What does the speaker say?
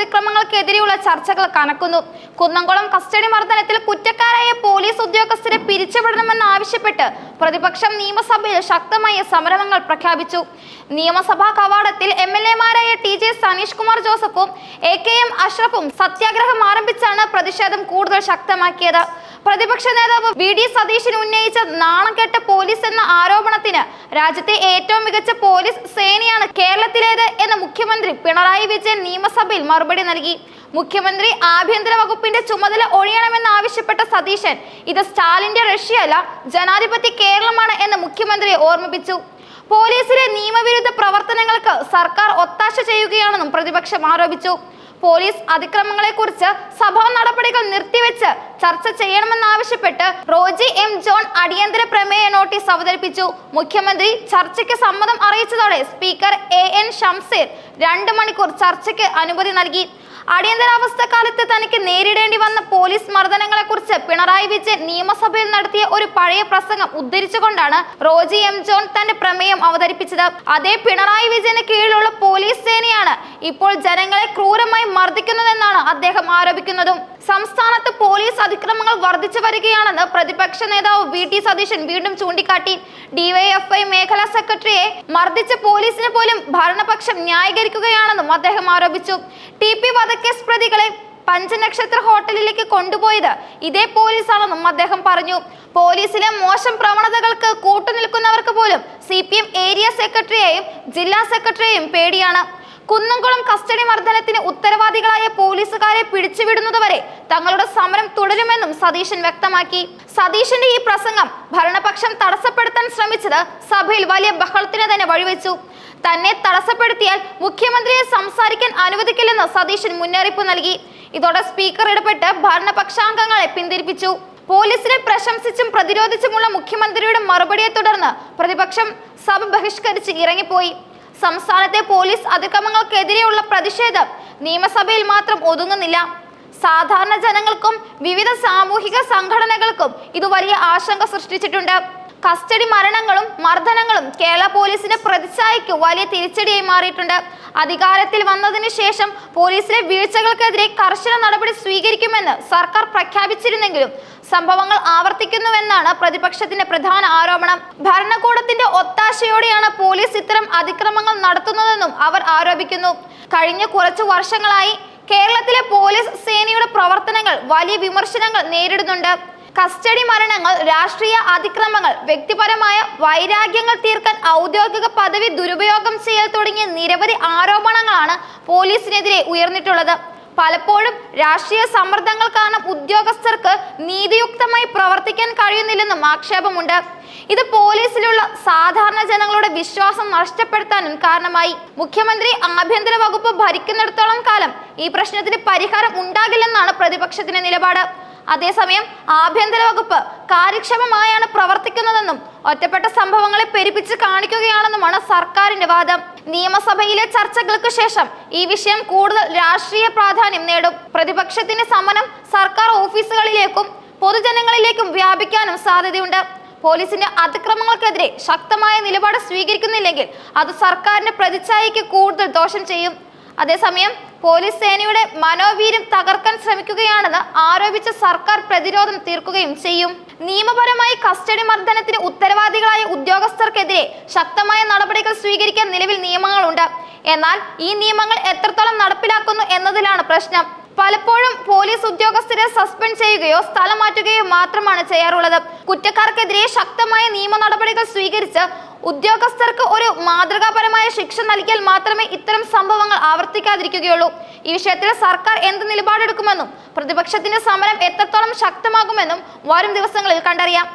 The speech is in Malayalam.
അതിക്രമങ്ങൾക്കെതിരെയുള്ള ചർച്ചകൾ കനക്കുന്നു. കുന്നംകുളം കസ്റ്റഡി മർദ്ദനത്തിൽ കുറ്റക്കാരായ പോലീസ് ഉദ്യോഗസ്ഥരെ പിരിച്ചുവിടണമെന്നാവശ്യപ്പെട്ട് പ്രതിപക്ഷം നിയമസഭയിൽ ശക്തമായ സമരങ്ങൾ പ്രഖ്യാപിച്ചു. നിയമസഭാ കവാടത്തിൽ എം എൽ എമാരായ ടി ജെ സനീഷ് കുമാർ ജോസഫും എ കെ എം അഷ്റഫും സത്യാഗ്രഹം ആരംഭിച്ചാണ് പ്രതിഷേധം കൂടുതൽ ശക്തമാക്കിയത്. പ്രതിപക്ഷ നേതാവ് വി ഡി സതീശൻ ഉന്നയിച്ച നാണം കെട്ട പോലീസ് എന്ന ആരോപണത്തിന് രാജ്യത്തെ ഏറ്റവും മികച്ച പോലീസ് സേനയാണ് കേരളത്തിലേത് എന്ന് മുഖ്യമന്ത്രി പിണറായി വിജയൻ നിയമസഭയിൽ മറുപടി നൽകി. മുഖ്യമന്ത്രി ആഭ്യന്തര വകുപ്പിന്റെ ചുമതല ഒഴിയണമെന്ന് ആവശ്യപ്പെട്ട സതീശൻ ഇത് സ്റ്റാലിന്റെ റഷ്യയല്ല ജനാധിപത്യ കേരളമാണ് എന്ന് മുഖ്യമന്ത്രിയെ ഓർമ്മിപ്പിച്ചു. പോലീസിലെ നിയമവിരുദ്ധ പ്രവർത്തനങ്ങൾക്ക് സർക്കാർ ഒത്താശ ചെയ്യുകയാണെന്നും പ്രതിപക്ഷം ആരോപിച്ചു. പോലീസ് അതിക്രമങ്ങളെക്കുറിച്ച് സഭാ നടപടികൾ നിർത്തിവെച്ച് ചർച്ച ചെയ്യണമെന്നാവശ്യപ്പെട്ട് റോജി എം ജോൺ അടിയന്തര പ്രമേയ നോട്ടീസ് അവതരിപ്പിച്ചു. മുഖ്യമന്ത്രി ചർച്ചയ്ക്ക് സമ്മതം അറിയിച്ചതോടെ സ്പീക്കർ എ എൻ ഷംസീർ രണ്ട് മണിക്കൂർ ചർച്ചയ്ക്ക് അനുമതി നൽകി. അടിയന്തരാവസ്ഥ കാലത്ത് തനിക്ക് നേരിടേണ്ടി വന്ന പോലീസ് മർദ്ദനങ്ങളെക്കുറിച്ച് പിണറായി വിജയൻ നിയമസഭയിൽ നടത്തിയ ഒരു പഴയ പ്രസംഗം ഉദ്ധരിച്ചുകൊണ്ടാണ് റോജി എം ജോൺ തന്റെ പ്രമേയം അവതരിപ്പിച്ചത്. അതേ പിണറായി വിജയന് കീഴിലുള്ള പോലീസ് സേനയാണ് ഇപ്പോൾ ജനങ്ങളെ ക്രൂരമായി മർദ്ദിക്കുന്നതെന്നാണ് അദ്ദേഹം ആരോപിക്കുന്നതും. സംസ്ഥാനത്ത് പോലീസ് അതിക്രമങ്ങൾ വർദ്ധിച്ചു വരികയാണെന്ന് പ്രതിപക്ഷ നേതാവ് വി ടി സതീശൻ വീണ്ടും ചൂണ്ടിക്കാട്ടി. ഡിവൈഎഫ്ഐ മേഖലാ സെക്രട്ടറിയെ മർദ്ദിച്ച പോലീസിനെ പോലും ഭരണപക്ഷം ന്യായീകരിക്കുകയാണെന്നും അദ്ദേഹം ആരോപിച്ചു. ടി പി വധക്കേസ് പ്രതികളെ പഞ്ചനക്ഷത്ര ഹോട്ടലിലേക്ക് കൊണ്ടുപോയത് ഇതേ പോലീസാണെന്നും അദ്ദേഹം പറഞ്ഞു. പോലീസിലെ മോശം പ്രവണതകൾക്ക് കൂട്ടുനിൽക്കുന്നവർക്ക് പോലും സി ഏരിയ സെക്രട്ടറിയെയും ജില്ലാ സെക്രട്ടറിയെയും പേടിയാണ്. കുന്നംകുളം കസ്റ്റഡി മർദ്ദനത്തിന് ഉത്തരവാദികളായ പോലീസുകാരെ പിടിച്ചുവിടുന്നതുവരെ തങ്ങളുടെ സമരം തുടരുമെന്നും സതീശൻ വ്യക്തമാക്കി. സതീശന്റെ ഈ പ്രസംഗം ഭരണപക്ഷം തടസ്സപ്പെടുത്താൻ ശ്രമിച്ചത് സഭയിൽ വലിയ ബഹളത്തിന് തന്നെ വഴിവെച്ചു. തന്നെ തടസ്സപ്പെടുത്തിയാൽ മുഖ്യമന്ത്രിയെ സംസാരിക്കാൻ അനുവദിക്കില്ലെന്ന് സതീശൻ മുന്നറിയിപ്പ് നൽകി. ഇതോടെ സ്പീക്കർ ഇടപെട്ട് ഭരണപക്ഷാംഗങ്ങളെ പിന്തിരിപ്പിച്ചു. പോലീസിനെ പ്രശംസിച്ചും പ്രതിരോധിച്ചുമുള്ള മുഖ്യമന്ത്രിയുടെ മറുപടിയെ തുടർന്ന് പ്രതിപക്ഷം സഭ ബഹിഷ്കരിച്ച് ഇറങ്ങിപ്പോയി. സംസ്ഥാനത്തെ പോലീസ് അതിക്രമങ്ങൾക്കെതിരെയുള്ള പ്രതിഷേധം നിയമസഭയിൽ മാത്രം ഒതുങ്ങുന്നില്ല. സാധാരണ ജനങ്ങൾക്കും വിവിധ സാമൂഹിക സംഘടനകൾക്കും ഇത് വലിയ ആശങ്ക സൃഷ്ടിച്ചിട്ടുണ്ട്. കസ്റ്റഡി മരണങ്ങളും മർദ്ദനങ്ങളും കേരള പോലീസിന്റെ പ്രതിച്ഛായയ്ക്ക് വലിയ തിരിച്ചടിയായി മാറിയിട്ടുണ്ട്. അധികാരത്തിൽ വന്നതിന് ശേഷം പോലീസിലെ വീഴ്ചകൾക്കെതിരെ കർശന നടപടി സ്വീകരിക്കുമെന്ന് സർക്കാർ പ്രഖ്യാപിച്ചിരുന്നെങ്കിലും സംഭവങ്ങൾ ആവർത്തിക്കുന്നുവെന്നാണ് പ്രതിപക്ഷത്തിന്റെ പ്രധാന ആരോപണം. ഭരണകൂടത്തിന്റെ ഒത്താശയോടെയാണ് പോലീസ് ഇത്തരം അതിക്രമങ്ങൾ നടത്തുന്നതെന്നും അവർ ആരോപിക്കുന്നു. കഴിഞ്ഞ കുറച്ചു വർഷങ്ങളായി കേരളത്തിലെ പോലീസ് സേനയുടെ പ്രവർത്തനങ്ങൾ വലിയ വിമർശനങ്ങൾ നേരിടുന്നുണ്ട്. കസ്റ്റഡി മരണങ്ങൾ രാഷ്ട്രീയ അതിക്രമങ്ങൾ വ്യക്തിപരമായ വൈരാഗ്യങ്ങൾ തീർക്കാൻ ഔദ്യോഗിക പദവി ദുരുപയോഗം ചെയ്യൽ തുടങ്ങിയ നിരവധി ആരോപണങ്ങളാണ് പോലീസിനെതിരെ ഉയർന്നിട്ടുള്ളത്. പലപ്പോഴും രാഷ്ട്രീയ സമ്മർദ്ദങ്ങൾ കാരണം ഉദ്യോഗസ്ഥർക്ക് നീതിയുക്തമായി പ്രവർത്തിക്കാൻ കഴിയുന്നില്ലെന്നും ആക്ഷേപമുണ്ട്. ഇത് പോലീസിലുള്ള സാധാരണ ജനങ്ങളുടെ വിശ്വാസം നഷ്ടപ്പെടുത്താനും കാരണമായി. മുഖ്യമന്ത്രി ആഭ്യന്തര വകുപ്പ് ഭരിക്കുന്നിടത്തോളം കാലം ഈ പ്രശ്നത്തിന് പരിഹാരം ഉണ്ടാകില്ലെന്നാണ് പ്രതിപക്ഷത്തിന്റെ നിലപാട്. അതേസമയം ആഭ്യന്തര വകുപ്പ് കാര്യക്ഷമമായാണ് പ്രവർത്തിക്കുന്നതെന്നും ഒറ്റപ്പെട്ട സംഭവങ്ങളെ പെരുപ്പിച്ച് കാണിക്കുകയാണെന്നുമാണ് സർക്കാരിന്റെ വാദം. നിയമസഭയിലെ ചർച്ചകൾക്ക് ശേഷം ഈ വിഷയം കൂടുതൽ രാഷ്ട്രീയ പ്രാധാന്യം നേടും. പ്രതിപക്ഷത്തിന്റെ സമരം സർക്കാർ ഓഫീസുകളിലേക്കും പൊതുജനങ്ങളിലേക്കും വ്യാപിക്കാനും സാധ്യതയുണ്ട്. പോലീസിന്റെ അതിക്രമങ്ങൾക്കെതിരെ ശക്തമായ നിലപാട് സ്വീകരിക്കുന്നില്ലെങ്കിൽ അത് സർക്കാരിന്റെ പ്രതിച്ഛായയ്ക്ക് കൂടുതൽ ദോഷം ചെയ്യും. അതേസമയം പോലീസ് സേനയുടെ മനോവീര്യം തകർക്കാൻ ശ്രമിക്കുകയാണെന്ന് ആരോപിച്ച സർക്കാർ പ്രതിരോധം തീർക്കുകയും ചെയ്യും. നിയമപരമായി കസ്റ്റഡി മർദ്ദനത്തിന് ഉത്തരവാദികളായ ഉദ്യോഗസ്ഥർക്കെതിരെ ശക്തമായ നടപടികൾ സ്വീകരിക്കാൻ നിലവിൽ നിയമങ്ങളുണ്ട്. എന്നാൽ ഈ നിയമങ്ങൾ എത്രത്തോളം നടപ്പിലാക്കുന്നു എന്നതിലാണ് പ്രശ്നം. പലപ്പോഴും പോലീസ് ഉദ്യോഗസ്ഥരെ സസ്പെൻഡ് ചെയ്യുകയോ സ്ഥലം മാറ്റുകയോ മാത്രമാണ് ചെയ്യാറുള്ളത്. കുറ്റക്കാർക്കെതിരെ ശക്തമായ നിയമ നടപടികൾ സ്വീകരിച്ച് ഉദ്യോഗസ്ഥർക്ക് ഒരു മാതൃകാപരമായ ശിക്ഷ നൽകിയാൽ മാത്രമേ ഇത്തരം സംഭവങ്ങൾ ആവർത്തിക്കാതിരിക്കുകയുള്ളൂ. ഈ വിഷയത്തിൽ സർക്കാർ എന്ത് നിലപാടെടുക്കുമെന്നും പ്രതിപക്ഷത്തിന്റെ സമരം എത്രത്തോളം ശക്തമാകുമെന്നും വരും ദിവസങ്ങളിൽ കണ്ടറിയാം.